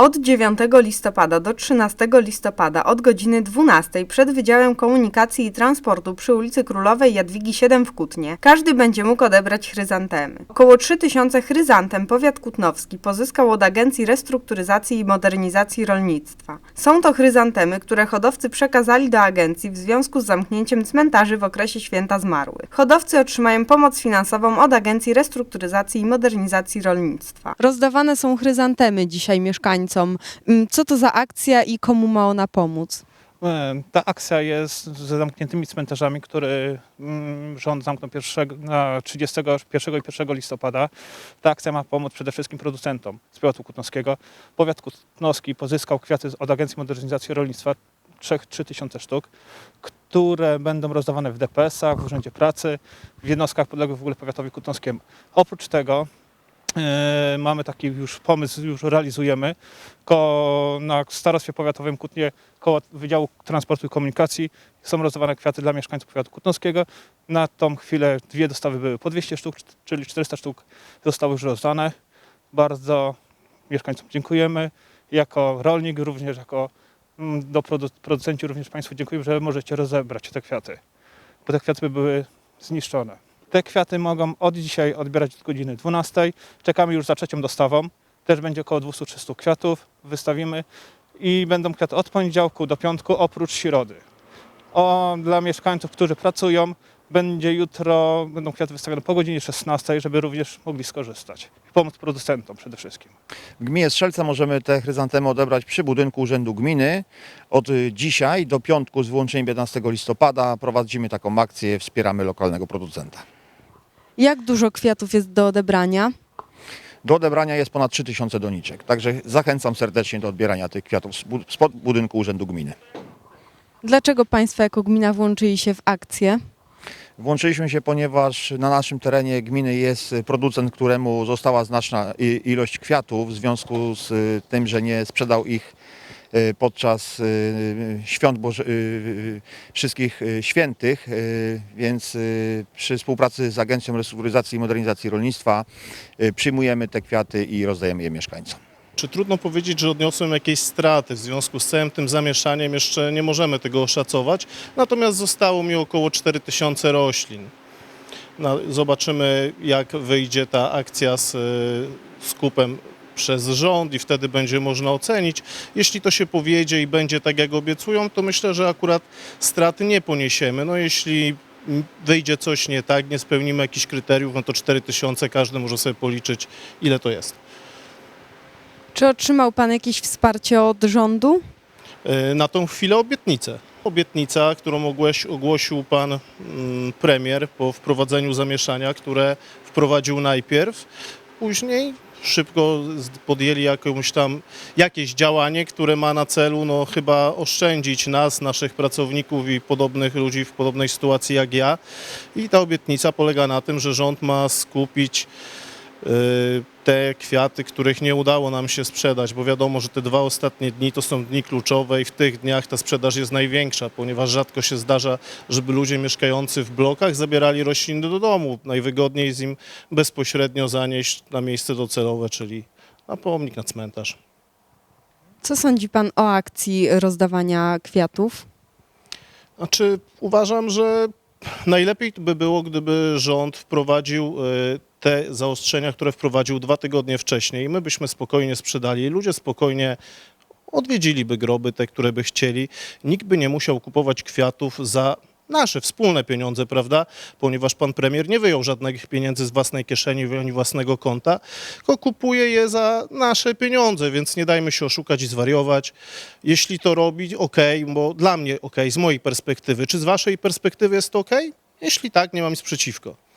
Od 9 listopada do 13 listopada od godziny 12 przed Wydziałem Komunikacji i Transportu przy ulicy Królowej Jadwigi 7 w Kutnie każdy będzie mógł odebrać chryzantemy. Około 3000 chryzantem powiat kutnowski pozyskał od Agencji Restrukturyzacji i Modernizacji Rolnictwa. Są to chryzantemy, które hodowcy przekazali do agencji w związku z zamknięciem cmentarzy w okresie święta zmarłych. Hodowcy otrzymają pomoc finansową od Agencji Restrukturyzacji i Modernizacji Rolnictwa. Rozdawane są chryzantemy dzisiaj mieszkańcom. Mm, Co to za akcja i komu ma ona pomóc? E, Ta akcja jest ze zamkniętymi cmentarzami, które mm, rząd zamknął pierwszego, na 31 i 1 listopada. Ta akcja ma pomóc przede wszystkim producentom z powiatu kutnowskiego. Powiat kutnowski pozyskał kwiaty z- od Agencji Modernizacji Rolnictwa 3 tysiące sztuk, które będą rozdawane w DPS-ach, w Urzędzie Pracy, w jednostkach podległych w ogóle powiatowi kutnowskiemu. Oprócz tego mamy taki już pomysł, już realizujemy. Ko, na Starostwie Powiatowym Kutnie koło Wydziału Transportu i Komunikacji są rozdawane kwiaty dla mieszkańców powiatu kutnowskiego. Na tą chwilę dwie dostawy były po 200 sztuk, czyli 400 sztuk zostały już rozdane. Bardzo mieszkańcom dziękujemy. Jako rolnik również, jako mm, do produ- producenci również Państwu dziękuję, że możecie rozebrać te kwiaty, bo te kwiaty by były zniszczone. Te kwiaty mogą od dzisiaj odbierać od godziny 12. Czekamy już za trzecią dostawą. Też będzie około 200-300 kwiatów. Wystawimy i będą kwiaty od poniedziałku do piątku oprócz środy. O, dla mieszkańców, którzy pracują, będzie jutro, będą kwiaty wystawione po godzinie 16, żeby również mogli skorzystać. Pomóc producentom przede wszystkim. W gminie Strzelce możemy te chryzantemy odebrać przy budynku Urzędu Gminy. Od dzisiaj do piątku z wyłączeniem 15 listopada prowadzimy taką akcję, wspieramy lokalnego producenta. Jak dużo kwiatów jest do odebrania? Do odebrania jest ponad 3000 doniczek, także zachęcam serdecznie do odbierania tych kwiatów spod budynku Urzędu Gminy. Dlaczego Państwo jako gmina włączyli się w akcję? Włączyliśmy się, ponieważ na naszym terenie gminy jest producent, któremu została znaczna ilość kwiatów w związku z tym, że nie sprzedał ich podczas y, świąt Boże, y, y, wszystkich y, świętych, y, więc y, przy współpracy z Agencją Restrukturyzacji i Modernizacji Rolnictwa y, przyjmujemy te kwiaty i rozdajemy je mieszkańcom. Czy trudno powiedzieć, że odniosłem jakieś straty w związku z całym tym zamieszaniem? Jeszcze nie możemy tego oszacować. Natomiast zostało mi około 4000 roślin. No, zobaczymy, jak wyjdzie ta akcja z y, skupem przez rząd i wtedy będzie można ocenić. Jeśli to się powiedzie i będzie tak, jak obiecują, to myślę, że akurat straty nie poniesiemy. No jeśli wyjdzie coś nie tak, nie spełnimy jakichś kryteriów, no to 4000 każdy może sobie policzyć, ile to jest. Czy otrzymał Pan jakieś wsparcie od rządu? E, na tą chwilę obietnicę. Obietnica, którą ogłosił pan mm, premier po wprowadzeniu zamieszania, które wprowadził najpierw. Później szybko podjęli jakąś tam, jakieś działanie, które ma na celu no, chyba oszczędzić nas, naszych pracowników i podobnych ludzi w podobnej sytuacji jak ja. I ta obietnica polega na tym, że rząd ma skupić te kwiaty, których nie udało nam się sprzedać, bo wiadomo, że te dwa ostatnie dni to są dni kluczowe i w tych dniach ta sprzedaż jest największa, ponieważ rzadko się zdarza, żeby ludzie mieszkający w blokach zabierali rośliny do domu. Najwygodniej jest im bezpośrednio zanieść na miejsce docelowe, czyli na pomnik, na cmentarz. Co sądzi Pan o akcji rozdawania kwiatów? Znaczy, uważam, że najlepiej by było, gdyby rząd wprowadził y, te zaostrzenia, które wprowadził dwa tygodnie wcześniej. My byśmy spokojnie sprzedali, ludzie spokojnie odwiedziliby groby, te, które by chcieli. Nikt by nie musiał kupować kwiatów za nasze wspólne pieniądze, prawda? Ponieważ pan premier nie wyjął żadnych pieniędzy z własnej kieszeni ani własnego konta, tylko kupuje je za nasze pieniądze, więc nie dajmy się oszukać i zwariować. Jeśli to robi, ok, bo dla mnie ok, z mojej perspektywy. Czy z waszej perspektywy jest to ok? Jeśli tak, nie mam nic przeciwko.